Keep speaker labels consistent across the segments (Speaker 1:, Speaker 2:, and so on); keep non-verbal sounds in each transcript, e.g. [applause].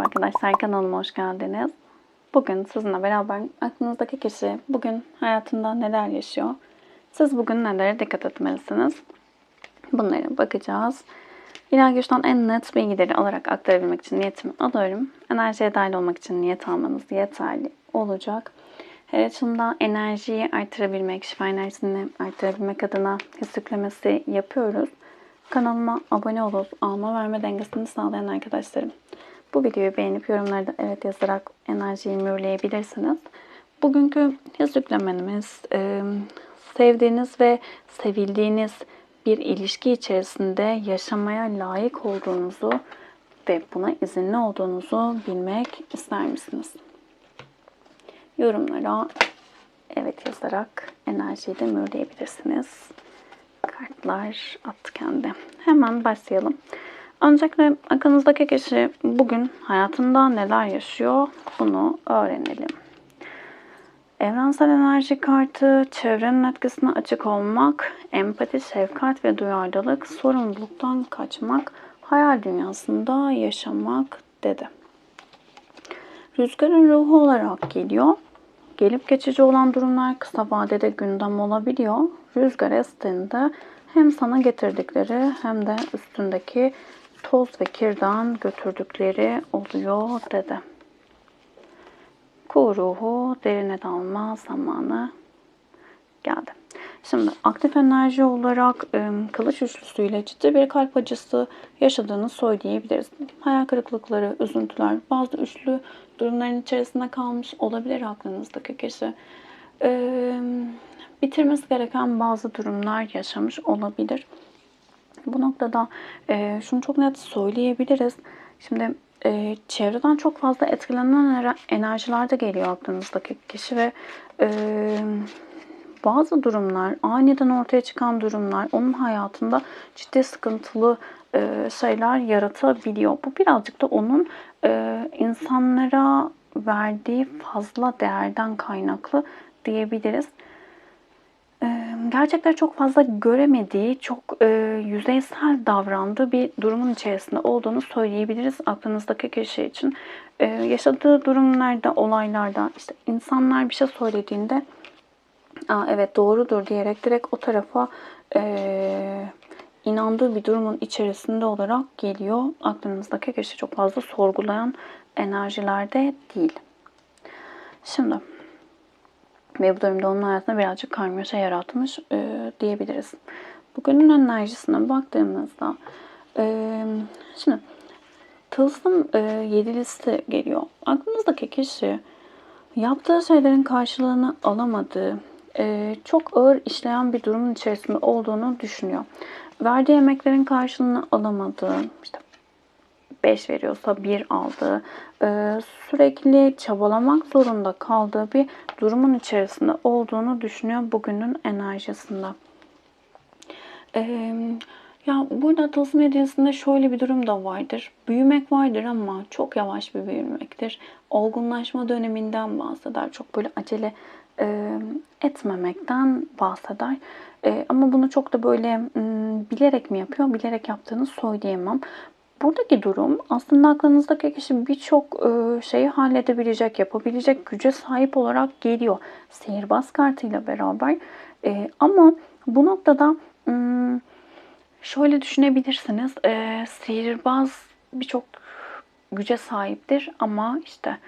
Speaker 1: Merhaba arkadaşlar kanalıma hoş geldiniz. Bugün sizinle beraber aklınızdaki kişi bugün hayatında neler yaşıyor? Siz bugün nelere dikkat etmelisiniz? Bunlara bakacağız. İlahi güçten en net bilgileri alarak aktarabilmek için niyetimi alıyorum. Enerjiye dahil olmak için niyet almanız yeterli olacak. Her açımda enerjiyi artırabilmek, şifa enerjisini artırabilmek adına his yüklemesi yapıyoruz. Kanalıma abone olup alma verme dengesini sağlayan arkadaşlarım. Bu videoyu beğenip yorumlarda evet yazarak enerjiyi mühürleyebilirsiniz. Bugünkü yüklemenimiz e, sevdiğiniz ve sevildiğiniz bir ilişki içerisinde yaşamaya layık olduğunuzu ve buna izinli olduğunuzu bilmek ister misiniz? Yorumlara evet yazarak enerjiyi de mühürleyebilirsiniz. Kartlar attı kendi. Hemen başlayalım. Öncelikle aklınızdaki kişi bugün hayatında neler yaşıyor bunu öğrenelim. Evrensel enerji kartı, çevrenin etkisine açık olmak, empati, şefkat ve duyarlılık, sorumluluktan kaçmak, hayal dünyasında yaşamak dedi. Rüzgarın ruhu olarak geliyor. Gelip geçici olan durumlar kısa vadede gündem olabiliyor. Rüzgar estiğinde hem sana getirdikleri hem de üstündeki toz ve kirden götürdükleri oluyor dedi. Kuğu ruhu derine dalma zamanı geldi. Şimdi aktif enerji olarak e, kılıç üçlüsüyle ciddi bir kalp acısı yaşadığını söyleyebiliriz. Hayal kırıklıkları, üzüntüler, bazı üçlü durumların içerisinde kalmış olabilir aklınızdaki kişi. Bitirmesi gereken bazı durumlar yaşamış olabilir. Bu noktada e, şunu çok net söyleyebiliriz. Şimdi e, çevreden çok fazla etkilenen enerjiler de geliyor aklınızdaki kişi ve e, bazı durumlar, aniden ortaya çıkan durumlar onun hayatında ciddi sıkıntılı e, şeyler yaratabiliyor. Bu birazcık da onun e, insanlara verdiği fazla değerden kaynaklı diyebiliriz gerçekleri çok fazla göremediği, çok e, yüzeysel davrandığı bir durumun içerisinde olduğunu söyleyebiliriz aklınızdaki kişi için. E, yaşadığı durumlarda, olaylarda işte insanlar bir şey söylediğinde Aa, evet doğrudur diyerek direkt o tarafa e, inandığı bir durumun içerisinde olarak geliyor. Aklınızdaki kişi çok fazla sorgulayan enerjilerde değil. Şimdi ve bu durumda onun hayatında birazcık karmaşa yaratmış e, diyebiliriz. Bugünün enerjisine baktığımızda e, şimdi tılsım e, yedilisi geliyor. Aklınızdaki kişi yaptığı şeylerin karşılığını alamadığı, e, çok ağır işleyen bir durumun içerisinde olduğunu düşünüyor. Verdiği emeklerin karşılığını alamadığı, işte 5 veriyorsa 1 aldığı, e, sürekli çabalamak zorunda kaldığı bir durumun içerisinde olduğunu düşünüyor bugünün enerjisinde. E, ya burada tılsım hediyesinde şöyle bir durum da vardır. Büyümek vardır ama çok yavaş bir büyümektir. Olgunlaşma döneminden bahseder. Çok böyle acele e, etmemekten bahseder. E, ama bunu çok da böyle m, bilerek mi yapıyor, bilerek yaptığını söyleyemem. Buradaki durum aslında aklınızdaki kişi birçok e, şeyi halledebilecek, yapabilecek güce sahip olarak geliyor. Sihirbaz kartıyla beraber. E, ama bu noktada şöyle düşünebilirsiniz. E, sihirbaz birçok güce sahiptir ama işte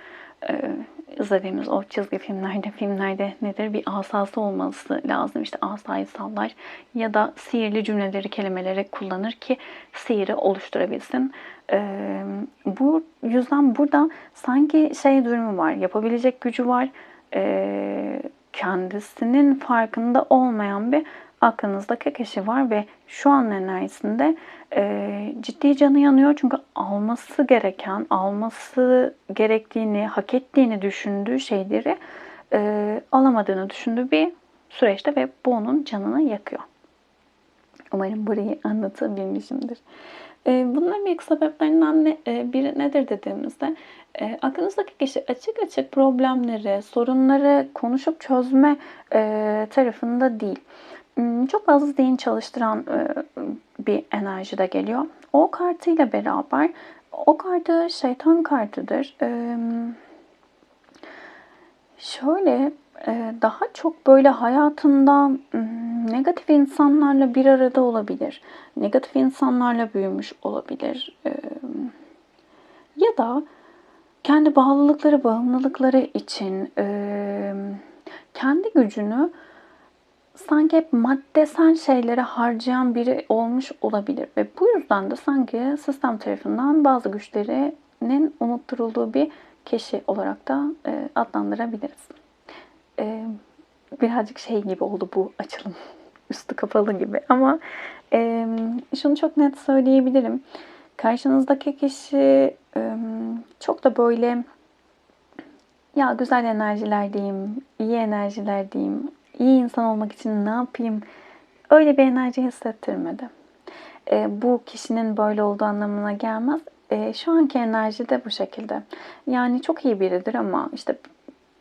Speaker 1: izlediğimiz o çizgi filmlerde, filmlerde nedir? Bir asası olması lazım. İşte asayı sallar ya da sihirli cümleleri, kelimeleri kullanır ki sihiri oluşturabilsin. Ee, bu yüzden burada sanki şey durumu var, yapabilecek gücü var. Ee, kendisinin farkında olmayan bir aklınızdaki kişi var ve şu an enerjisinde e, ciddi canı yanıyor. Çünkü alması gereken, alması gerektiğini, hak ettiğini düşündüğü şeyleri e, alamadığını düşündüğü bir süreçte ve bu onun canını yakıyor. Umarım burayı [laughs] anlatabilmişimdir. E, bunların ilk sebeplerinden ne, e, biri nedir dediğimizde e, aklınızdaki kişi açık açık problemleri, sorunları konuşup çözme e, tarafında değil. Hmm, çok fazla zihin çalıştıran e, bir enerji de geliyor. O kartıyla beraber O kartı şeytan kartıdır. Ee, şöyle e, daha çok böyle hayatında mm, negatif insanlarla bir arada olabilir. Negatif insanlarla büyümüş olabilir. Ya da kendi bağlılıkları, bağımlılıkları için e, kendi gücünü sanki hep maddesel şeylere harcayan biri olmuş olabilir. Ve bu yüzden de sanki sistem tarafından bazı güçlerinin unutturulduğu bir kişi olarak da e, adlandırabiliriz. E, birazcık şey gibi oldu bu açılım. [laughs] Üstü kapalı gibi ama e, şunu çok net söyleyebilirim. Karşınızdaki kişi e, çok da böyle ya güzel enerjiler diyeyim, iyi enerjiler diyeyim, iyi insan olmak için ne yapayım öyle bir enerji hissettirmedi. E, bu kişinin böyle olduğu anlamına gelmez. E, şu anki enerji de bu şekilde. Yani çok iyi biridir ama işte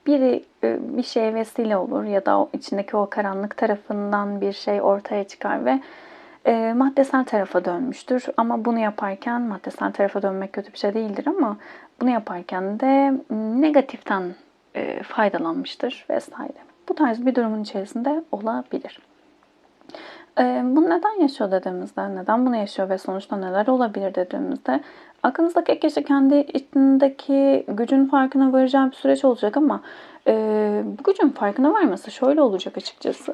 Speaker 1: biri e, bir şeye vesile olur ya da o içindeki o karanlık tarafından bir şey ortaya çıkar ve e, maddesel tarafa dönmüştür. Ama bunu yaparken maddesel tarafa dönmek kötü bir şey değildir ama bunu yaparken de negatiften e, faydalanmıştır vesaire. Bu tarz bir durumun içerisinde olabilir. E, bunu neden yaşıyor dediğimizde, neden bunu yaşıyor ve sonuçta neler olabilir dediğimizde aklınızdaki kişi kendi içindeki gücün farkına varacağı bir süreç olacak ama e, bu gücün farkına varması şöyle olacak açıkçası.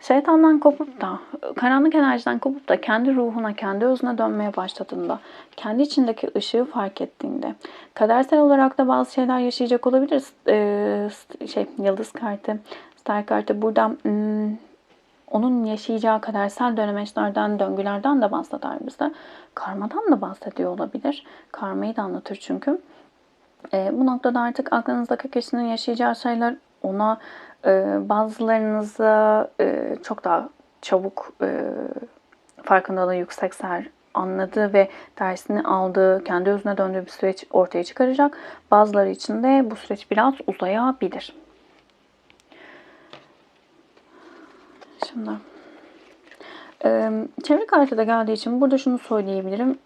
Speaker 1: Şeytandan kopup da, karanlık enerjiden kopup da kendi ruhuna, kendi özüne dönmeye başladığında, kendi içindeki ışığı fark ettiğinde, kadersel olarak da bazı şeyler yaşayacak olabiliriz. Ee, şey, yıldız kartı, star kartı burada hmm, onun yaşayacağı kadersel dönemeçlerden, döngülerden de bahseder bize. Karmadan da bahsediyor olabilir. Karmayı da anlatır çünkü. E, bu noktada artık aklınızdaki kişinin yaşayacağı şeyler ona bazılarınızı e, çok daha çabuk e, farkındalığı yüksekser anladığı ve dersini aldığı, kendi özüne döndüğü bir süreç ortaya çıkaracak. Bazıları için de bu süreç biraz uzayabilir. Şimdi e, çevre kartı da geldiği için burada şunu söyleyebilirim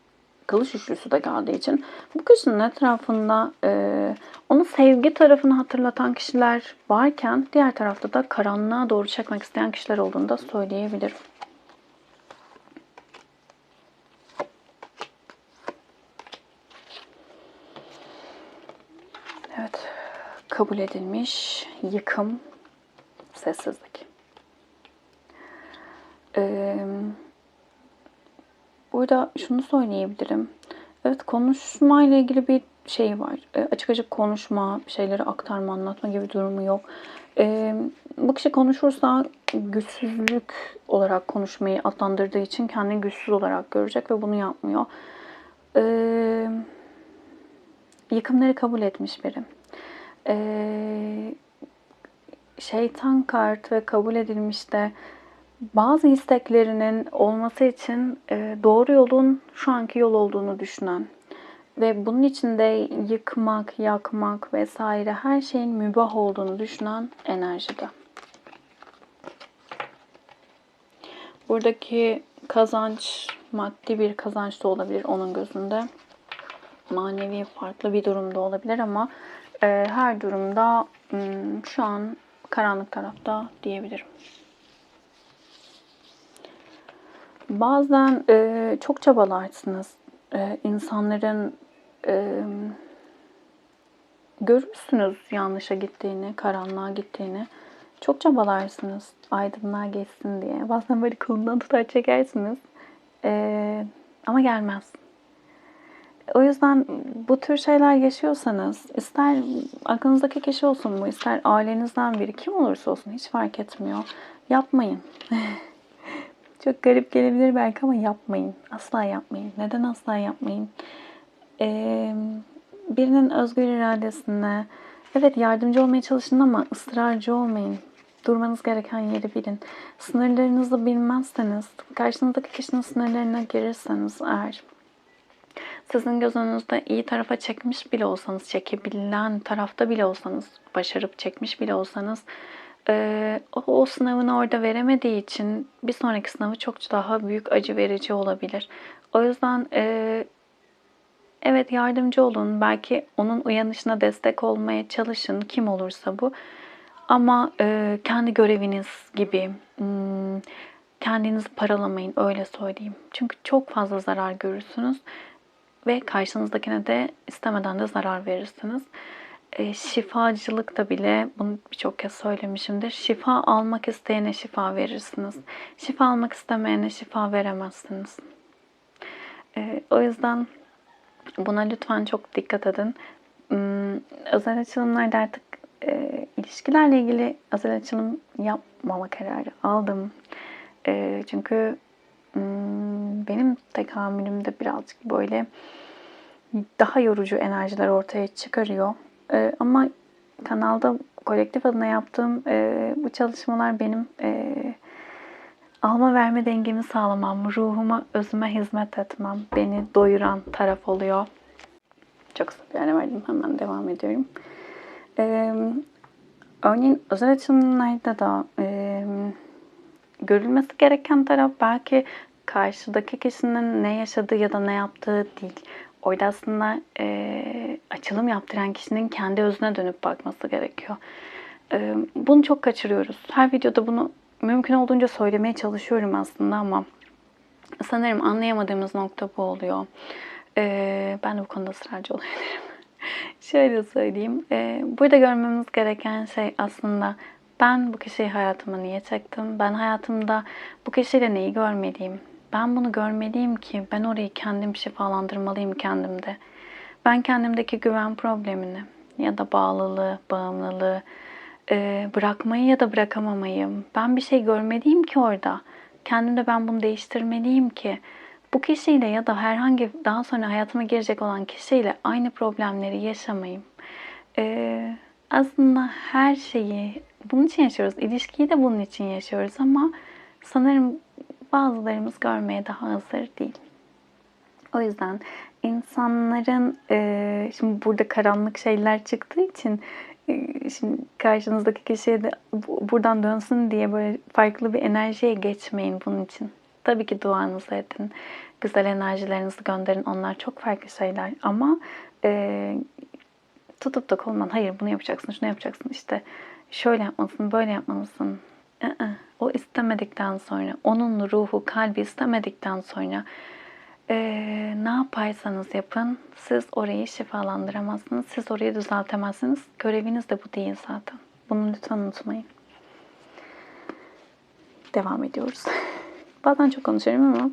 Speaker 1: kılıç üçlüsü de geldiği için bu kişinin etrafında e, onu sevgi tarafını hatırlatan kişiler varken diğer tarafta da karanlığa doğru çekmek isteyen kişiler olduğunu da söyleyebilirim. Evet, kabul edilmiş yıkım, sessizlik. Ee, Burada şunu söyleyebilirim. Evet konuşmayla ilgili bir şey var. E, açık açık konuşma, bir şeyleri aktarma, anlatma gibi durumu yok. E, bu kişi konuşursa güçsüzlük olarak konuşmayı adlandırdığı için kendini güçsüz olarak görecek ve bunu yapmıyor. E, yıkımları kabul etmiş biri. E, şeytan kart ve kabul edilmiş de bazı isteklerinin olması için e, doğru yolun şu anki yol olduğunu düşünen ve bunun içinde yıkmak, yakmak vesaire her şeyin mübah olduğunu düşünen enerjide. Buradaki kazanç maddi bir kazanç da olabilir onun gözünde. Manevi farklı bir durumda olabilir ama e, her durumda hmm, şu an karanlık tarafta diyebilirim. Bazen e, çok çabalarsınız. E, insanların e, görürsünüz yanlışa gittiğini, karanlığa gittiğini. Çok çabalarsınız aydınlığa geçsin diye. Bazen böyle kolundan tutar çekersiniz. E, ama gelmez. O yüzden bu tür şeyler yaşıyorsanız ister aklınızdaki kişi olsun bu ister ailenizden biri kim olursa olsun hiç fark etmiyor. Yapmayın. [laughs] Çok garip gelebilir belki ama yapmayın. Asla yapmayın. Neden asla yapmayın? Ee, birinin özgür iradesine evet yardımcı olmaya çalışın ama ısrarcı olmayın. Durmanız gereken yeri bilin. Sınırlarınızı bilmezseniz, karşınızdaki kişinin sınırlarına girirseniz eğer sizin gözünüzde iyi tarafa çekmiş bile olsanız, çekebilen tarafta bile olsanız, başarıp çekmiş bile olsanız e, o, o sınavını orada veremediği için bir sonraki sınavı çok daha büyük acı verici olabilir. O yüzden e, Evet yardımcı olun. Belki onun uyanışına destek olmaya çalışın. Kim olursa bu. Ama e, kendi göreviniz gibi hmm, kendinizi paralamayın öyle söyleyeyim. Çünkü çok fazla zarar görürsünüz ve karşınızdakine de istemeden de zarar verirsiniz. E, şifacılıkta bile bunu birçok kez söylemişimdir. Şifa almak isteyene şifa verirsiniz. Şifa almak istemeyene şifa veremezsiniz. E, o yüzden buna lütfen çok dikkat edin. Hmm, özel açılımlarda artık e, ilişkilerle ilgili özel açılım yapmama kararı aldım. E, çünkü hmm, benim tekamülümde birazcık böyle daha yorucu enerjiler ortaya çıkarıyor. E, ama kanalda kolektif adına yaptığım e, bu çalışmalar benim e, alma verme dengemi sağlamam, ruhuma, özüme hizmet etmem, beni doyuran taraf oluyor. Çok kısa bir ara verdim. Hemen devam ediyorum. Ee, örneğin özel açılımlarda da e, görülmesi gereken taraf belki karşıdaki kişinin ne yaşadığı ya da ne yaptığı değil. Orada aslında e, açılım yaptıran kişinin kendi özüne dönüp bakması gerekiyor. E, bunu çok kaçırıyoruz. Her videoda bunu mümkün olduğunca söylemeye çalışıyorum aslında ama sanırım anlayamadığımız nokta bu oluyor. E, ben de bu konuda ısrarcı olabilirim. [laughs] Şöyle söyleyeyim. E, burada görmemiz gereken şey aslında ben bu kişiyi hayatıma niye çektim? Ben hayatımda bu kişiyle neyi görmeliyim? Ben bunu görmeliyim ki ben orayı kendim şifalandırmalıyım kendimde. Ben kendimdeki güven problemini ya da bağlılığı, bağımlılığı e, bırakmayı ya da bırakamamayı. Ben bir şey görmeliyim ki orada. Kendimde ben bunu değiştirmeliyim ki bu kişiyle ya da herhangi daha sonra hayatıma girecek olan kişiyle aynı problemleri yaşamayayım. Ee, aslında her şeyi bunun için yaşıyoruz. İlişkiyi de bunun için yaşıyoruz ama sanırım bazılarımız görmeye daha hazır değil. O yüzden insanların e, şimdi burada karanlık şeyler çıktığı için e, şimdi karşınızdaki kişiye de buradan dönsün diye böyle farklı bir enerjiye geçmeyin bunun için. Tabii ki duanızı edin. Güzel enerjilerinizi gönderin. Onlar çok farklı şeyler. Ama e, tutup da kolundan hayır bunu yapacaksın, şunu yapacaksın işte şöyle yapmalısın, böyle yapmalısın. I-ı. O istemedikten sonra, onun ruhu, kalbi istemedikten sonra e, ne yaparsanız yapın siz orayı şifalandıramazsınız. Siz orayı düzeltemezsiniz. Göreviniz de bu değil zaten. Bunu lütfen unutmayın. Devam ediyoruz. [laughs] Bazen çok konuşuyorum ama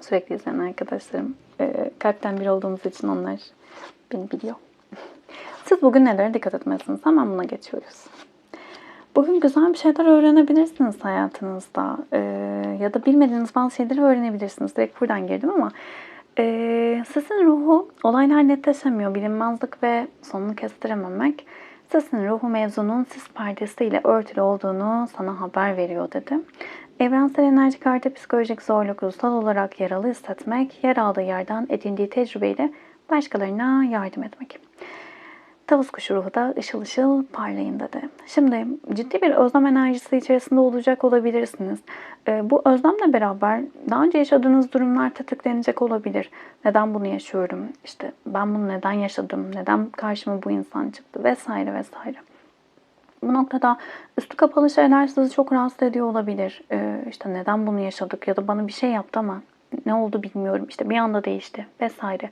Speaker 1: sürekli izleyen arkadaşlarım e, kalpten bir olduğumuz için onlar beni biliyor. [laughs] Siz bugün nelere dikkat etmelisiniz? Hemen buna geçiyoruz. Bugün güzel bir şeyler öğrenebilirsiniz hayatınızda. E, ya da bilmediğiniz bazı şeyleri öğrenebilirsiniz. Direkt buradan girdim ama e, sizin ruhu olaylar netleşemiyor. Bilinmezlik ve sonunu kestirememek. Sesin ruhu mevzunun sis perdesiyle örtülü olduğunu sana haber veriyor dedi. Evrensel enerji kartı psikolojik zorluk ruhsal olarak yaralı hissetmek, yer aldığı yerden edindiği tecrübeyle başkalarına yardım etmek. Tavus kuşu ruhu da ışıl ışıl parlayın dedi. Şimdi ciddi bir özlem enerjisi içerisinde olacak olabilirsiniz. Ee, bu özlemle beraber daha önce yaşadığınız durumlar tetiklenecek olabilir. Neden bunu yaşıyorum? İşte ben bunu neden yaşadım? Neden karşıma bu insan çıktı? Vesaire vesaire. Bu noktada üstü kapalı şeyler sizi çok rahatsız ediyor olabilir. Ee, işte neden bunu yaşadık ya da bana bir şey yaptı ama ne oldu bilmiyorum. İşte bir anda değişti vesaire.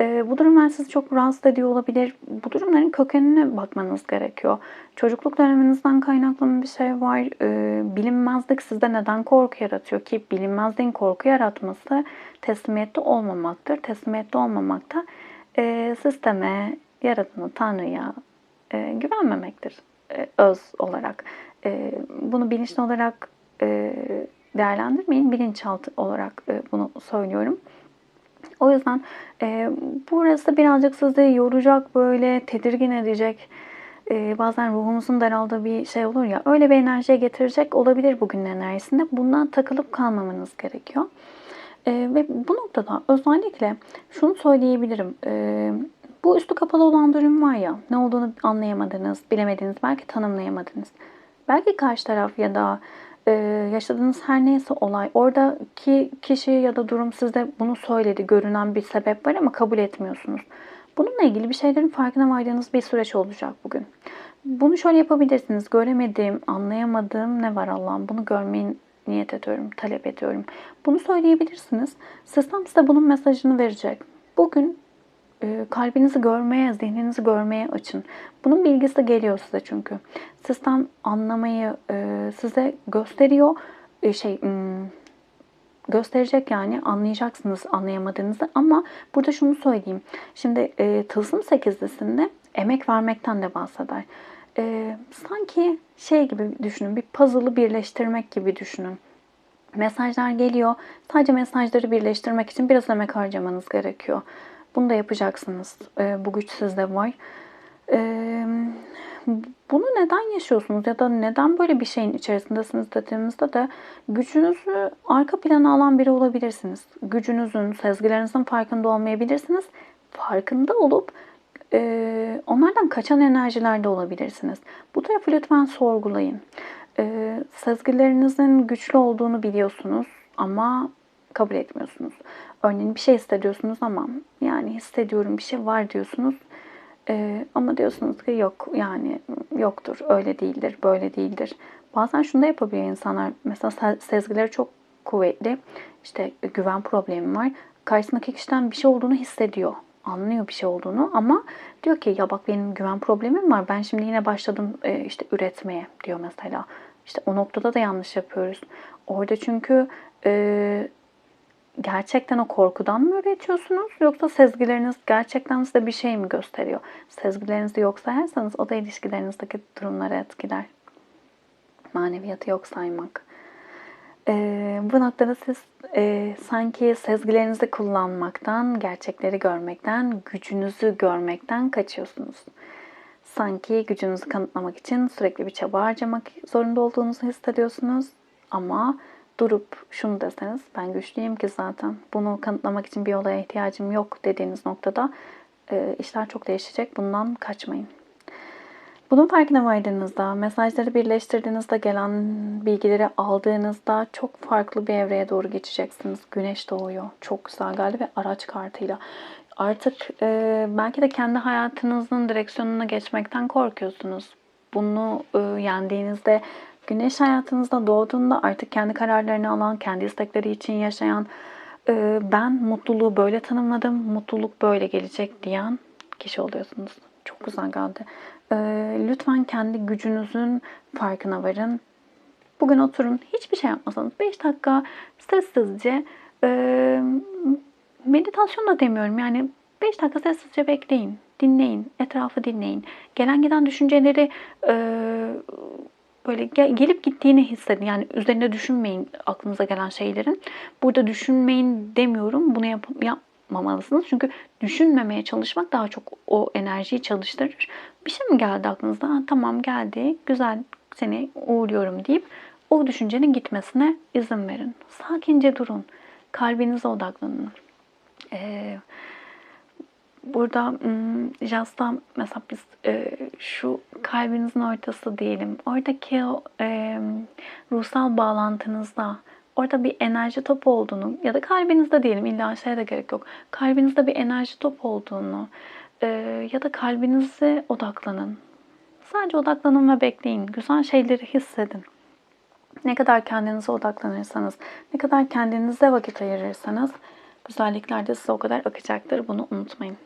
Speaker 1: Ee, bu durumlar sizi çok rahatsız ediyor olabilir. Bu durumların kökenine bakmanız gerekiyor. Çocukluk döneminizden kaynaklanan bir şey var. Ee, bilinmezlik sizde neden korku yaratıyor ki bilinmezliğin korku yaratması teslimiyette olmamaktır. Teslimiyette olmamak da e, sisteme, yaratına, tanrıya e, güvenmemektir e, öz olarak. E, bunu bilinçli olarak e, değerlendirmeyin. Bilinçaltı olarak e, bunu söylüyorum. O yüzden e, burası birazcık sizi yoracak, böyle tedirgin edecek. E, bazen ruhumuzun daraldığı bir şey olur ya. Öyle bir enerjiye getirecek olabilir bugün enerjisinde. Bundan takılıp kalmamanız gerekiyor. E, ve bu noktada özellikle şunu söyleyebilirim. E, bu üstü kapalı olan durum var ya. Ne olduğunu anlayamadınız, bilemediniz, belki tanımlayamadınız. Belki karşı taraf ya da e, yaşadığınız her neyse olay oradaki kişi ya da durum size bunu söyledi. Görünen bir sebep var ama kabul etmiyorsunuz. Bununla ilgili bir şeylerin farkına vardığınız bir süreç olacak bugün. Bunu şöyle yapabilirsiniz. Göremediğim, anlayamadığım ne var Allah'ım bunu görmeyi niyet ediyorum, talep ediyorum. Bunu söyleyebilirsiniz. Sistem size bunun mesajını verecek. Bugün kalbinizi görmeye, zihninizi görmeye açın. Bunun bilgisi geliyor size çünkü. Sistem anlamayı e, size gösteriyor. E, şey hmm, gösterecek yani anlayacaksınız anlayamadığınızı ama burada şunu söyleyeyim. Şimdi e, Tılsım 8'lisinde emek vermekten de bahseder. E, sanki şey gibi düşünün bir puzzle'ı birleştirmek gibi düşünün. Mesajlar geliyor. Sadece mesajları birleştirmek için biraz emek harcamanız gerekiyor. Bunu da yapacaksınız. E, bu güç sizde var. E, bunu neden yaşıyorsunuz ya da neden böyle bir şeyin içerisindesiniz dediğimizde de gücünüzü arka plana alan biri olabilirsiniz. Gücünüzün, sezgilerinizin farkında olmayabilirsiniz. Farkında olup e, onlardan kaçan enerjilerde olabilirsiniz. Bu tarafı lütfen sorgulayın. E, sezgilerinizin güçlü olduğunu biliyorsunuz ama kabul etmiyorsunuz. Örneğin bir şey hissediyorsunuz ama yani hissediyorum bir şey var diyorsunuz. Ee, ama diyorsunuz ki yok yani yoktur, öyle değildir, böyle değildir. Bazen şunu da yapabiliyor insanlar. Mesela sezgileri çok kuvvetli. İşte güven problemi var. Karşısındaki kişiden bir şey olduğunu hissediyor. Anlıyor bir şey olduğunu ama diyor ki ya bak benim güven problemim var. Ben şimdi yine başladım e, işte üretmeye diyor mesela. İşte o noktada da yanlış yapıyoruz. Orada çünkü e, gerçekten o korkudan mı üretiyorsunuz yoksa sezgileriniz gerçekten size bir şey mi gösteriyor? Sezgilerinizi yok sayarsanız o da ilişkilerinizdeki durumları etkiler. Maneviyatı yok saymak. Ee, bu noktada siz e, sanki sezgilerinizi kullanmaktan, gerçekleri görmekten, gücünüzü görmekten kaçıyorsunuz. Sanki gücünüzü kanıtlamak için sürekli bir çaba harcamak zorunda olduğunuzu hissediyorsunuz. Ama durup şunu deseniz ben güçlüyüm ki zaten bunu kanıtlamak için bir olaya ihtiyacım yok dediğiniz noktada e, işler çok değişecek. Bundan kaçmayın. Bunun farkına vardığınızda, mesajları birleştirdiğinizde, gelen bilgileri aldığınızda çok farklı bir evreye doğru geçeceksiniz. Güneş doğuyor. Çok güzel geldi ve araç kartıyla. Artık e, belki de kendi hayatınızın direksiyonuna geçmekten korkuyorsunuz. Bunu e, yendiğinizde Güneş hayatınızda doğduğunda artık kendi kararlarını alan, kendi istekleri için yaşayan, e, ben mutluluğu böyle tanımladım, mutluluk böyle gelecek diyen kişi oluyorsunuz. Çok güzel geldi. E, lütfen kendi gücünüzün farkına varın. Bugün oturun, hiçbir şey yapmasanız 5 dakika sessizce e, meditasyon da demiyorum yani 5 dakika sessizce bekleyin, dinleyin, etrafı dinleyin. Gelen giden düşünceleri böyle gelip gittiğini hissedin. Yani üzerine düşünmeyin aklınıza gelen şeylerin. Burada düşünmeyin demiyorum. Bunu yap yapmamalısınız. Çünkü düşünmemeye çalışmak daha çok o enerjiyi çalıştırır. Bir şey mi geldi aklınızda? Ha, tamam geldi. Güzel seni uğurluyorum deyip o düşüncenin gitmesine izin verin. Sakince durun. Kalbinize odaklanın. Ee, burada Jazz'da mesela biz e, şu kalbinizin ortası diyelim. Oradaki o e, ruhsal bağlantınızda orada bir enerji topu olduğunu ya da kalbinizde diyelim illa şeye de gerek yok. Kalbinizde bir enerji topu olduğunu e, ya da kalbinize odaklanın. Sadece odaklanın ve bekleyin. Güzel şeyleri hissedin. Ne kadar kendinize odaklanırsanız, ne kadar kendinize vakit ayırırsanız güzellikler de size o kadar akacaktır. Bunu unutmayın.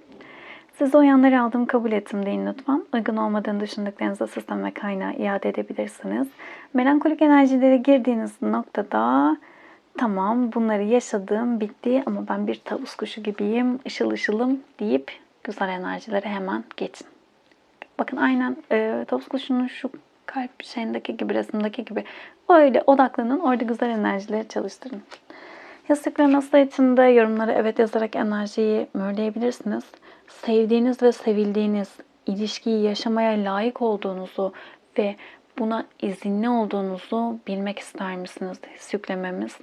Speaker 1: Siz o yanları aldım kabul ettim deyin lütfen. Uygun olmadığını düşündüklerinizi sistem ve kaynağı iade edebilirsiniz. Melankolik enerjilere girdiğiniz noktada tamam bunları yaşadım bitti ama ben bir tavus kuşu gibiyim ışıl ışılım deyip güzel enerjilere hemen geçin. Bakın aynen e, tavus kuşunun şu kalp şeyindeki gibi resimdeki gibi öyle odaklanın orada güzel enerjileri çalıştırın. Yastıkların asla içinde yorumlara evet yazarak enerjiyi mühürleyebilirsiniz sevdiğiniz ve sevildiğiniz ilişkiyi yaşamaya layık olduğunuzu ve buna izinli olduğunuzu bilmek ister misiniz? His yüklememiz.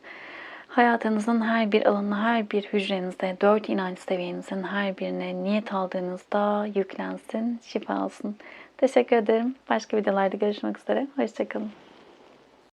Speaker 1: Hayatınızın her bir alanına, her bir hücrenizde, dört inanç seviyenizin her birine niyet aldığınızda yüklensin, şifa alsın. Teşekkür ederim. Başka videolarda görüşmek üzere. Hoşçakalın.